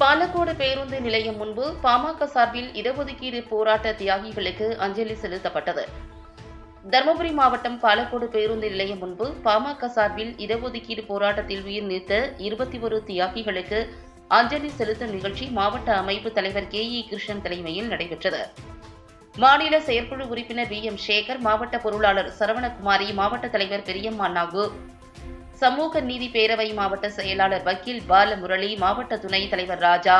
பாலக்கோடு பேருந்து நிலையம் முன்பு பாமக சார்பில் இடஒதுக்கீடு போராட்ட தியாகிகளுக்கு அஞ்சலி செலுத்தப்பட்டது. தருமபுரி மாவட்டம் பாலக்கோடு பேருந்து நிலையம் முன்பு பாமக சார்பில் இடஒதுக்கீடு போராட்டத்தில் உயிர் நீத்த இருபத்தி ஒரு தியாகிகளுக்கு அஞ்சலி செலுத்தும் நிகழ்ச்சி மாவட்ட அமைப்பு தலைவர் கே இ கிருஷ்ணன் தலைமையில் நடைபெற்றது. மாநில செயற்குழு உறுப்பினர் வி எம் சேகர் மாவட்ட பொருளாளர் சரவணகுமாரி மாவட்ட தலைவர் பெரியம்மா நாகு சமூக நீதி பேரவை மாவட்ட செயலாளர் வக்கீல் பாலமுரளி மாவட்ட துணைத் தலைவர் ராஜா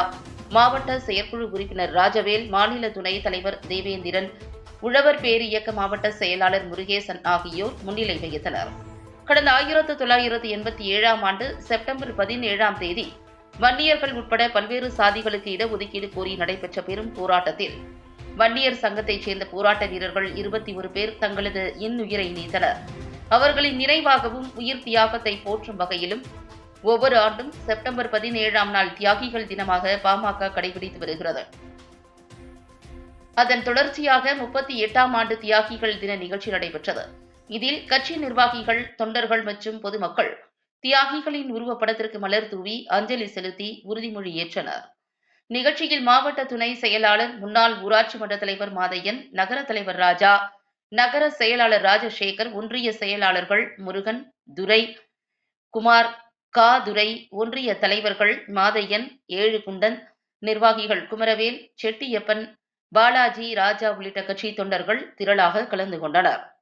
மாவட்ட செயற்குழு உறுப்பினர் ராஜவேல் மாநில துணைத் தலைவர் தேவேந்திரன் உழவர் பேர் இயக்க மாவட்ட செயலாளர் முருகேசன் ஆகியோர் முன்னிலை வகித்தனர். கடந்த ஆயிரத்து தொள்ளாயிரத்து எண்பத்தி ஏழாம் ஆண்டு செப்டம்பர் பதினேழாம் தேதி வன்னியர்கள் உட்பட பல்வேறு சாதிகளுக்கு இடஒதுக்கீடு கோரி நடைபெற்ற பெரும் போராட்டத்தில் வன்னியர் சங்கத்தைச் சேர்ந்த போராட்ட வீரர்கள் இருபத்தி ஒரு பேர் தங்களது இன்னுயிரை நீத்தனர். அவர்களின் நினைவாகவும் உயிர் தியாகத்தை போற்றும் வகையிலும் ஒவ்வொரு ஆண்டும் செப்டம்பர் பதினேழாம் நாள் தியாகிகள் தினமாக பாமக கடைபிடித்து வருகிறது. அதன் தொடர்ச்சியாக முப்பத்தி எட்டாம் ஆண்டு தியாகிகள் தின நிகழ்ச்சி நடைபெற்றது. இதில் கட்சி நிர்வாகிகள் தொண்டர்கள் மற்றும் பொதுமக்கள் தியாகிகளின் உருவப்படத்திற்கு மலர் தூவி அஞ்சலி செலுத்தி உறுதிமொழி ஏற்றனர். நிகழ்ச்சியில் மாவட்ட துணை செயலாளர் முன்னாள் ஊராட்சி மன்ற தலைவர் மாதையன் நகர தலைவர் ராஜா நகர செயலாளர் ராஜசேகர் ஒன்றிய செயலாளர்கள் முருகன் துரை குமார் கா துரை ஒன்றிய தலைவர்கள் மாதையன் ஏழுகுண்டன் நிர்வாகிகள் குமரவேல் செட்டியப்பன் பாலாஜி ராஜா உள்ளிட்ட கட்சி தொண்டர்கள் திரளாக கலந்து கொண்டனர்.